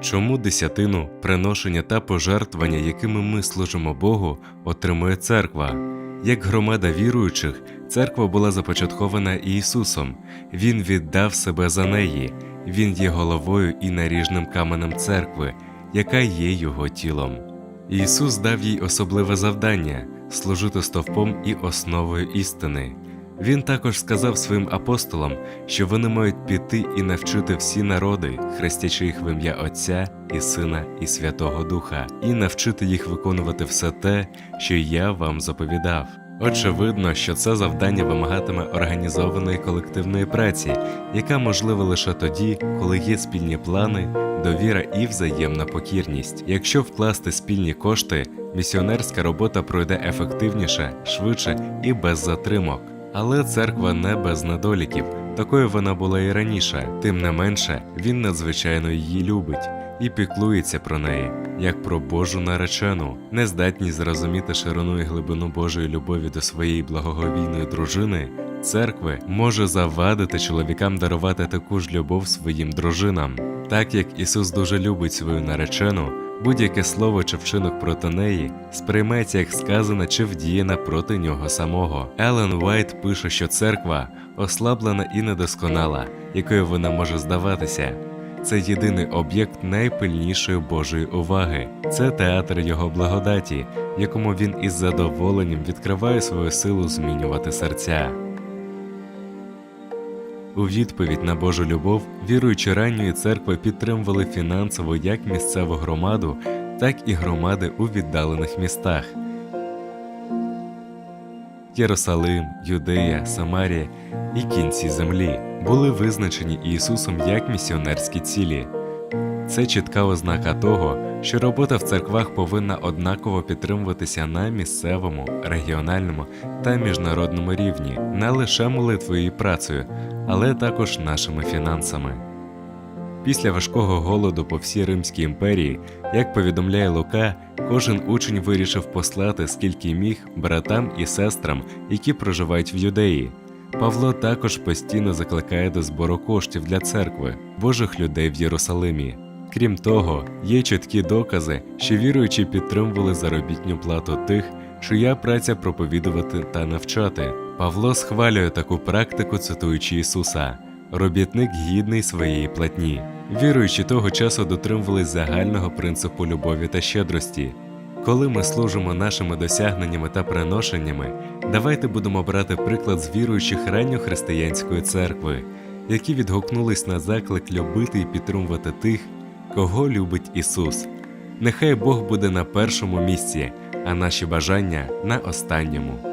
Чому десятину, приношення та пожертвування, якими ми служимо Богу, отримує церква? Як громада віруючих, церква була започаткована Ісусом. Він віддав себе за неї. Він є головою і наріжним каменем церкви, яка є його тілом. Ісус дав їй особливе завдання служити стовпом і основою істини. Він також сказав своїм апостолам, що вони мають піти і навчити всі народи, хрестячи їх в ім'я Отця і Сина і Святого Духа, і навчити їх виконувати все те, що я вам заповідав. Очевидно, що це завдання вимагатиме організованої колективної праці, яка можлива лише тоді, коли є спільні плани, довіра і взаємна покірність. Якщо вкласти спільні кошти, місіонерська робота пройде ефективніше, швидше і без затримок. Але церква не без недоліків, такою вона була і раніше. Тим не менше, він надзвичайно її любить і піклується про неї, як про Божу наречену, нездатність зрозуміти ширину і глибину Божої любові до своєї благоговійної дружини. Церкви може завадити чоловікам дарувати таку ж любов своїм дружинам, так як Ісус дуже любить свою наречену. Будь-яке слово чи вчинок проти неї сприйметься як сказане чи вдіяне проти нього самого. Елен Уайт пише, що церква ослаблена і недосконала, якою вона може здаватися. Це єдиний об'єкт найпильнішої Божої уваги. Це театр його благодаті, якому він із задоволенням відкриває свою силу змінювати серця. У відповідь на Божу любов віруючі ранньої церкви підтримували фінансово як місцеву громаду, так і громади у віддалених містах. Єрусалим, Юдея, Самарія і кінці землі були визначені Ісусом як місіонерські цілі. Це чітка ознака того, що робота в церквах повинна однаково підтримуватися на місцевому, регіональному та міжнародному рівні, не лише молитвою і працею, але також нашими фінансами. Після важкого голоду по всій Римській імперії, як повідомляє Лука, кожен учень вирішив послати скільки міг братам і сестрам, які проживають в юдеї. Павло також постійно закликає до збору коштів для церкви, Божих людей в Єрусалимі. Крім того, є чіткі докази, що віруючі підтримували заробітню плату тих, чия праця проповідувати та навчати. Павло схвалює таку практику, цитуючи Ісуса: робітник гідний своєї платні. Віруючі того часу дотримувались загального принципу любові та щедрості. Коли ми служимо нашими досягненнями та приношеннями, давайте будемо брати приклад з віруючих ранньохристиянської церкви, які відгукнулись на заклик любити і підтримувати тих, кого любить Ісус. Нехай Бог буде на першому місці, а наші бажання на останньому.